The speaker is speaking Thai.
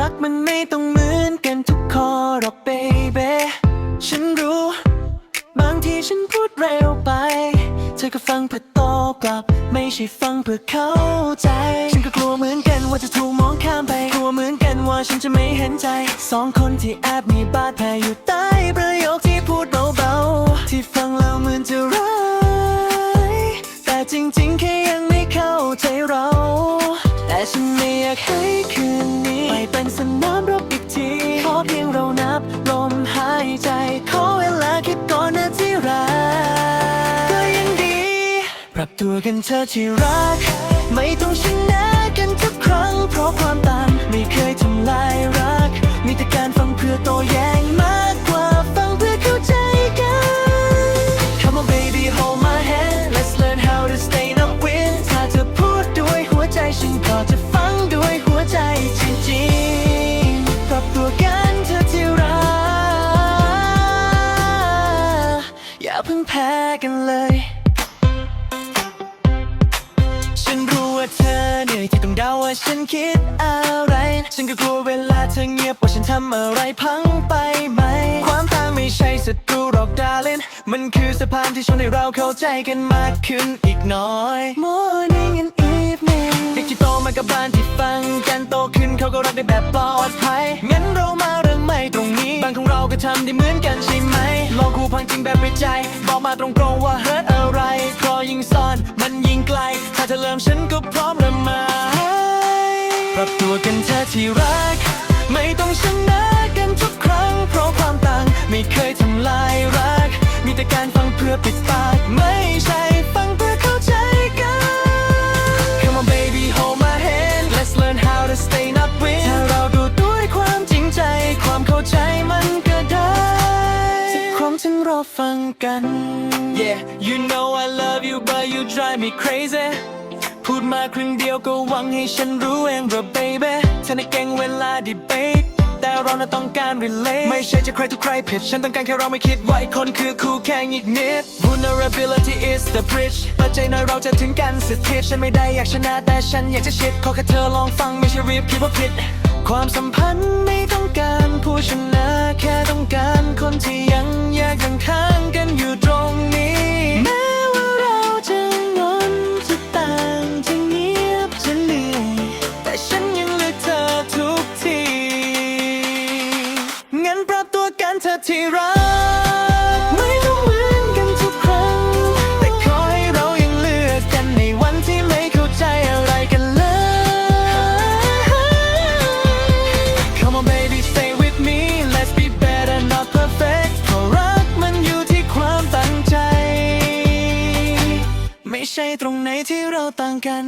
รักมันไม่ต้องเหมือนกันทุกคอหรอกเบเบฉันรู้ บางทีฉันพูดเร็วไป เธอก็ฟังเพื่อโตกลับ ไม่ใช่ฟังเพื่อเข้าใจ ฉันก็กลัวเหมือนกันว่าจะถูกมองข้ามไป กลัวเหมือนกันว่าฉันจะไม่เห็นใจ สองคนที่แอบมีบาดแผลอยู่ใต้ประโยคที่พูดเบาๆ ที่ฟังแล้วเหมือนจะร้ายแต่จริงๆแค่ยังไม่เข้าใจเรา แต่ฉันไม่อยากให้ เป็นสนามรบอีกที ขอเพียงเรานับลมหายใจ ขอเวลาคิดก่อนนะที่รักก็ยังดี ปรับตัวกันเธอที่รัก ไม่ต้องชนะกันทุกครั้ง เพราะความต่างไม่เคยทำลายรัก อย่าเพิ่งแพ้กันเลย ฉันรู้ว่าเธอเหนื่อยที่ต้องเดาว่าฉันคิดอะไร ฉันก็กลัวเวลาเธอเงียบว่าฉันทำอะไรพังไปไหม ความต่างไม่ใช่ศัตรูหรอกดารินมันคือสะพานที่ชนให้เราเข้าใจกันมากขึ้นอีกหน่อย Morning and evening เด็กที่โตมากับบ้านที่ฟังกันโตขึ้นเขาก็รักได้แบบปลอดภัยงั้นเรามาเรื่องใหม่ตรงนี้ บางของเราก็ทำได้เหมือนกันใช่ไหมลองคู่ พังจริงแบบไปใจ บอกมาตรงๆว่าเฮิร์ตอะไรเพราะยิ่งซ่อน มันยิ่งไกล ถ้าเธอเริ่มฉันก็พร้อมเริ่มมาปรับตัวกันเธอที่รัก ไม่ต้องชนะกันทุกครั้ง เพราะความต่างไม่เคยทำลายรัก มีแต่การฟังเพื่อปิดป ฟังกัน Yeah you know I love you but you drive me crazy พูดมาครึ่งเดียวก็หวังให้ฉันรู้เองหรอ baby เธอในเก่งเวลา debate แต่เราน่ะต้องการ relate ไม่ใช่จะใครทุกใครผิด ฉันต้องการแค่เราไม่คิดว่าอีกคนคือคู่แข่งอีกนิด vulnerability is the bridge ปิดใจหน่อยเราจะถึงกันสิทธิฉันไม่ได้อยากชนะแต่ฉันอยากจะชิดขอแค่เธอลองฟังไม่ใช่รีบคิดว่าผิด ความสัมพันธ์ไม่ต้องการผู้ชนะแค่ นเธอที่รัก ไม่ต้องเหมือนกันทุกครั้ง แต่ขอให้เรายังเลือกกันในวันที่ไม่เข้าใจอะไรกันเลย Come on baby stay with me let's be better not perfect เพราะรักมันอยู่ที่ความตั้งใจ ไม่ใช่ตรงไหนที่เราต่างกัน